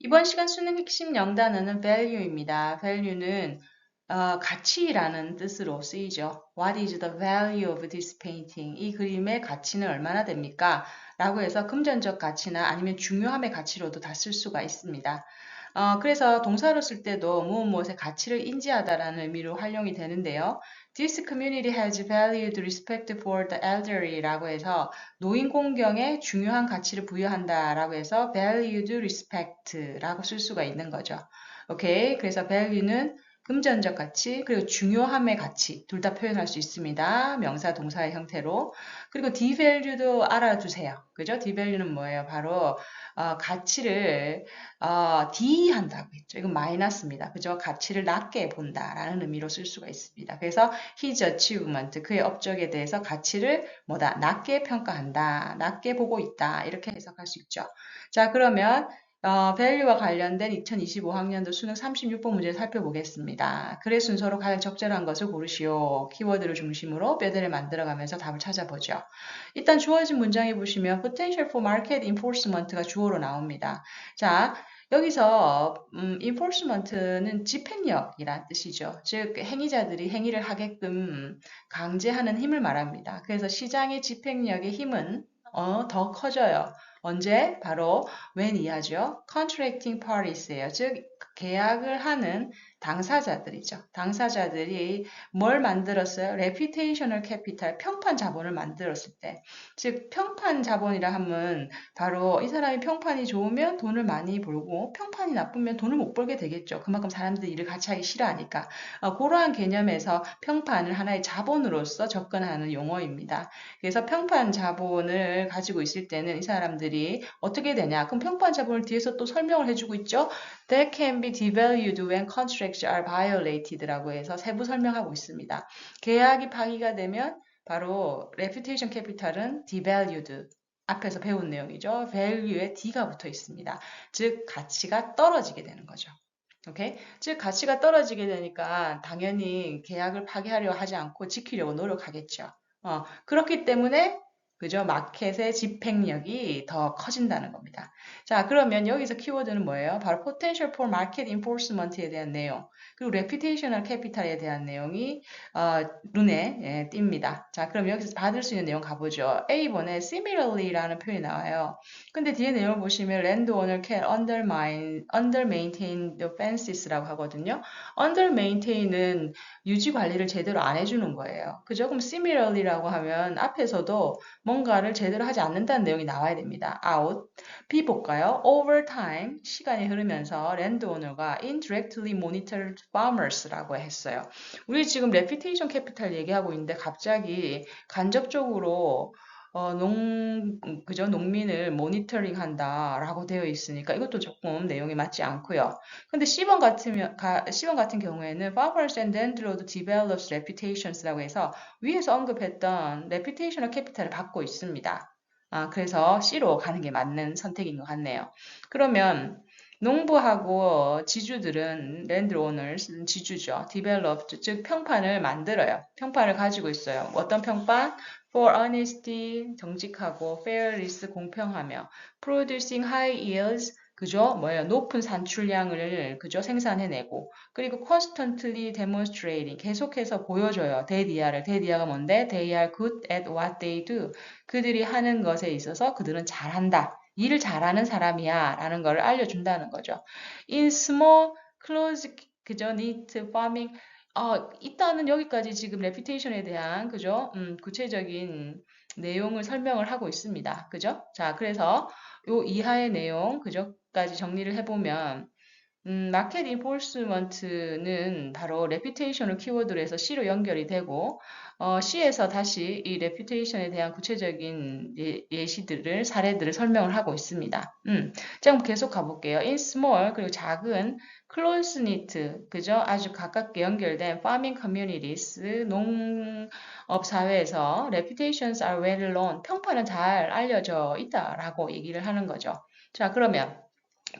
이번 시간 수능 핵심 영단어는 value입니다. value는 어, 가치라는 뜻으로 쓰이죠. What is the value of this painting? 이 그림의 가치는 얼마나 됩니까? 라고 해서 금전적 가치나 아니면 중요함의 가치로도 다 쓸 수가 있습니다. 어, 그래서 동사로 쓸 때도 무엇 무엇의 가치를 인지하다라는 의미로 활용이 되는데요. This community has valued respect for the elderly 라고 해서 노인 공경에 중요한 가치를 부여한다 라고 해서 valued respect 라고 쓸 수가 있는 거죠. 오케이. 그래서 value는 금전적 가치, 그리고 중요함의 가치 둘 다 표현할 수 있습니다. 명사, 동사의 형태로. 그리고 devalue도 알아두세요. 그죠? devalue는 뭐예요? 바로 어, 가치를 어, D한다고 했죠. 이건 마이너스입니다. 그죠? 가치를 낮게 본다라는 의미로 쓸 수가 있습니다. 그래서 his achievement, 그의 업적에 대해서 가치를 뭐다? 낮게 평가한다. 낮게 보고 있다. 이렇게 해석할 수 있죠. 자, 그러면 어, 밸류와 관련된 2025학년도 수능 36번 문제를 살펴보겠습니다. 글의 순서로 가장 적절한 것을 고르시오. 키워드를 중심으로 뼈대를 만들어가면서 답을 찾아보죠. 일단 주어진 문장에 보시면 potential for market enforcement가 주어로 나옵니다. 자, 여기서 음, enforcement는 집행력이란 뜻이죠. 즉 행위자들이 행위를 하게끔 강제하는 힘을 말합니다. 그래서 시장의 집행력의 힘은 어, 더 커져요. 언제? 바로 when 이하죠. contracting parties예요. 즉 계약을 하는 당사자들이죠. 당사자들이 뭘 만들었어요? reputational capital, 평판 자본을 만들었을 때. 즉, 평판 자본이라 하면 바로 이 사람이 평판이 좋으면 돈을 많이 벌고 평판이 나쁘면 돈을 못 벌게 되겠죠. 그만큼 사람들이 일을 같이 하기 싫어하니까. 어, 그러한 개념에서 평판을 하나의 자본으로서 접근하는 용어입니다. 그래서 평판 자본을 가지고 있을 때는 이 사람들이 어떻게 되냐? 그럼 평판 자본을 뒤에서 또 설명을 해주고 있죠. That can be devalued when contracts are violated라고 해서 세부 설명하고 있습니다. 계약이 파기가 되면 바로 reputation capital은 devalued 앞에서 배운 내용이죠. value에 d가 붙어 있습니다. 즉 가치가 떨어지게 되는 거죠. 오케이? 즉 가치가 떨어지게 되니까 당연히 계약을 파기하려 하지 않고 지키려고 노력하겠죠. 어, 그렇기 때문에 그죠? 마켓의 집행력이 더 커진다는 겁니다. 자, 그러면 여기서 키워드는 뭐예요? 바로 potential for market enforcement에 대한 내용, 그리고 reputational capital에 대한 내용이 어, 눈에 예, 띕니다. 자, 그럼 여기서 받을 수 있는 내용 가보죠. A번에 similarly라는 표현이 나와요. 근데 뒤에 내용을 보시면 landowner can undermine, undermaintain the fences라고 하거든요. undermaintain은 유지 관리를 제대로 안 해주는 거예요. 그죠? 그럼 similarly라고 하면 앞에서도 뭔가를 제대로 하지 않는다는 내용이 나와야 됩니다. out. B 볼까요? over time, 시간이 흐르면서 랜드오너가 indirectly monitored farmers라고 했어요. 우리 지금 reputation capital 얘기하고 있는데 갑자기 간접적으로 어, 농, 그죠? 농민을 모니터링 한다라고 되어 있으니까 이것도 조금 내용이 맞지 않고요. 근데 C번 같으면, 가, C번 같은 경우에는 farmers and landlord develops reputations라고 해서 위에서 언급했던 reputational capital을 갖고 있습니다. 아, 그래서 C로 가는 게 맞는 선택인 것 같네요. 그러면 농부하고 지주들은 랜드 오너스 지주죠. developed 즉 평판을 만들어요. 평판을 가지고 있어요. 어떤 평판? for honesty 정직하고 fairness 공평하며 producing high yields 그죠? 뭐예요? 높은 산출량을 그죠? 생산해내고 그리고 constantly demonstrating 계속해서 보여줘요. 대디아를 대디아가 뭔데? They are good at what they do. 그들이 하는 것에 있어서 그들은 잘한다. 일을 잘하는 사람이야 라는 걸 알려준다는 거죠. In small close 그죠? neat farming 어, 일단은 여기까지 지금 레피테이션에 대한 그죠? 음, 구체적인 내용을 설명을 하고 있습니다. 그죠? 자, 그래서 요 이하의 내용 그죠까지 정리를 해보면 음, 마켓 인포스먼트는 바로 레피테이션을 키워드로 해서 C로 연결이 되고 어, C에서 다시 이 레퓨테이션에 대한 구체적인 예, 시들을 사례들을 설명을 하고 있습니다. 음, 자, 그럼 계속 가볼게요. in small 그리고 작은 close knit 그죠? 아주 가깝게 연결된 farming communities 농업 사회에서 reputations are well known 평판은 잘 알려져 있다라고 얘기를 하는 거죠. 자, 그러면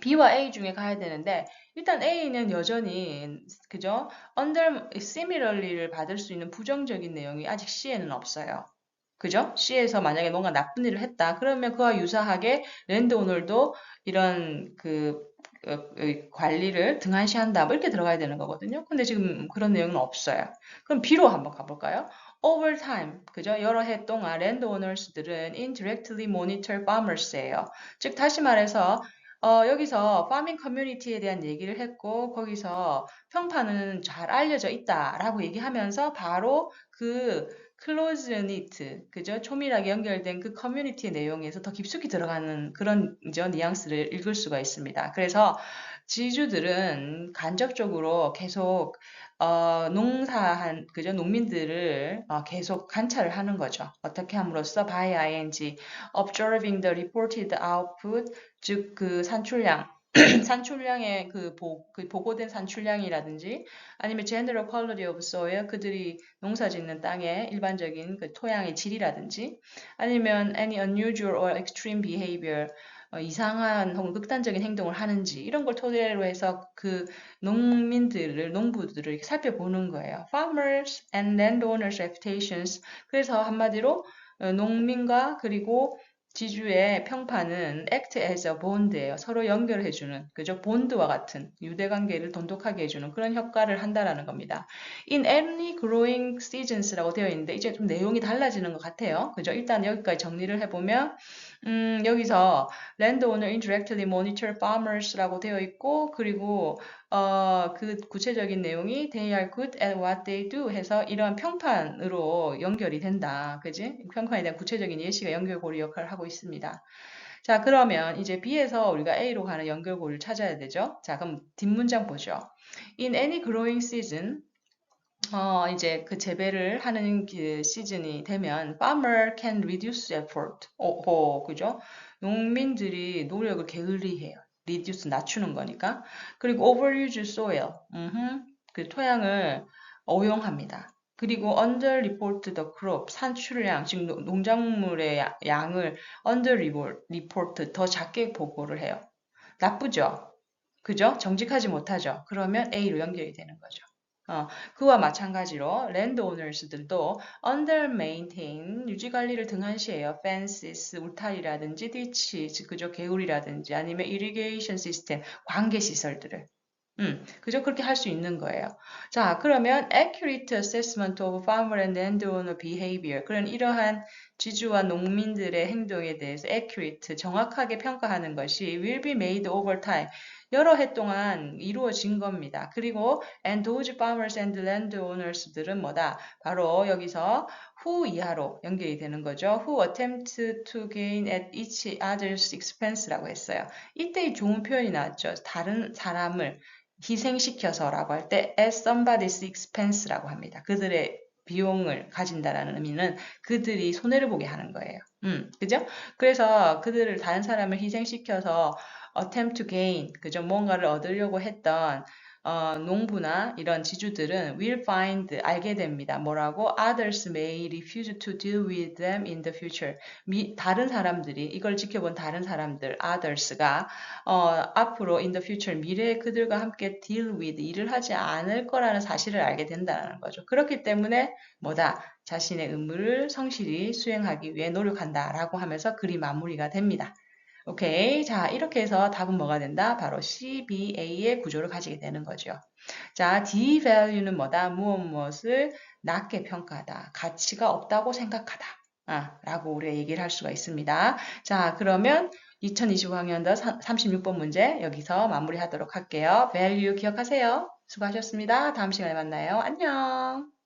B와 A 중에 가야 되는데 일단 A는 여전히 그죠? under similarly를 받을 수 있는 부정적인 내용이 아직 C에는 없어요. 그죠? C에서 만약에 뭔가 나쁜 일을 했다. 그러면 그와 유사하게 랜드 오너도 이런 그 어, 어, 관리를 등한시한다. 뭐 이렇게 들어가야 되는 거거든요. 근데 지금 그런 내용은 없어요. 그럼 B로 한번 가볼까요? Over time, 그죠? 여러 해 동안 랜드 오너스들은 indirectly monitor farmers예요. 즉 다시 말해서 어, 여기서 파밍 커뮤니티에 대한 얘기를 했고 거기서 평판은 잘 알려져 있다라고 얘기하면서 바로 그 클로즈 니트, 그죠? 초밀하게 연결된 그 커뮤니티의 내용에서 더 깊숙이 들어가는 그런 이제 뉘앙스를 읽을 수가 있습니다. 그래서 지주들은 간접적으로 계속 어, 농사한 그죠 농민들을 어, 계속 관찰을 하는 거죠. 어떻게 함으로써 by ing observing the reported output 즉 그 산출량 산출량의 그, 보, 그 보고된 산출량이라든지 아니면 general quality of soil 그들이 농사 짓는 땅의 일반적인 그 토양의 질이라든지 아니면 any unusual or extreme behavior 어, 이상한 혹은 극단적인 행동을 하는지 이런 걸 토대로 해서 그 농민들을 농부들을 살펴보는 거예요. Farmers and landowners' reputations. 그래서 한마디로 어, 농민과 그리고 지주의 평판은 act as a bond예요. 서로 연결해주는, 그죠? 본드와 같은 유대관계를 돈독하게 해주는 그런 효과를 한다라는 겁니다. In any growing seasons라고 되어 있는데 이제 좀 내용이 달라지는 것 같아요. 그죠? 일단 여기까지 정리를 해보면 음, 여기서 landowner indirectly monitor farmers라고 되어 있고 그리고 어, 그 구체적인 내용이 they are good at what they do 해서 이러한 평판으로 연결이 된다. 그지? 평판에 대한 구체적인 예시가 연결고리 역할을 하고 있습니다. 자, 그러면 이제 B에서 우리가 A로 가는 연결고리를 찾아야 되죠. 자, 그럼 뒷문장 보죠. In any growing season, 어, 이제 그 재배를 하는 그 시즌이 되면 farmer can reduce effort. 오, 오, 그죠? 농민들이 노력을 게을리해요. reduce 낮추는 거니까. 그리고 overuse soil. 음흠, 그 토양을 오용합니다. 그리고 under report the crop 산출량 지금 농작물의 양을 under report 더 작게 보고를 해요. 나쁘죠? 그죠? 정직하지 못하죠? 그러면 A로 연결이 되는 거죠. 어, 그와 마찬가지로 랜드 오너스들도 under maintain 유지 관리를 등한시해요. fences 울타리라든지 ditch 그죠 개울이라든지 아니면 irrigation system 관계 시설들을 음, 그죠? 그렇게 할 수 있는 거예요. 자, 그러면 accurate assessment of farmer and landowner behavior. 그런 이러한 지주와 농민들의 행동에 대해서 accurate, 정확하게 평가하는 것이 will be made over time. 여러 해 동안 이루어진 겁니다. 그리고 and those farmers and landowners들은 뭐다? 바로 여기서 who 이하로 연결이 되는 거죠. who attempt to gain at each other's expense라고 했어요. 이때 좋은 표현이 나왔죠. 다른 사람을 희생시켜서라고 할 때 at somebody's expense라고 합니다. 그들의 비용을 가진다라는 의미는 그들이 손해를 보게 하는 거예요. 음, 그죠? 그래서 그들을 다른 사람을 희생시켜서 attempt to gain, 그죠? 뭔가를 얻으려고 했던 어, 농부나 이런 지주들은 will find 알게 됩니다. 뭐라고? Others may refuse to deal with them in the future. 미, 다른 사람들이 이걸 지켜본 다른 사람들, others가 어, 앞으로 in the future 미래에 그들과 함께 deal with 일을 하지 않을 거라는 사실을 알게 된다는 거죠. 그렇기 때문에 뭐다? 자신의 의무를 성실히 수행하기 위해 노력한다라고 하면서 글이 마무리가 됩니다. 오케이. 자, 이렇게 해서 답은 뭐가 된다? 바로 CBA의 구조를 가지게 되는 거죠. 자, D value는 뭐다? 무엇 무엇을 낮게 평가하다. 가치가 없다고 생각하다. 아, 라고 우리가 얘기를 할 수가 있습니다. 자, 그러면 2025학년도 36번 문제 여기서 마무리하도록 할게요. value 기억하세요. 수고하셨습니다. 다음 시간에 만나요. 안녕.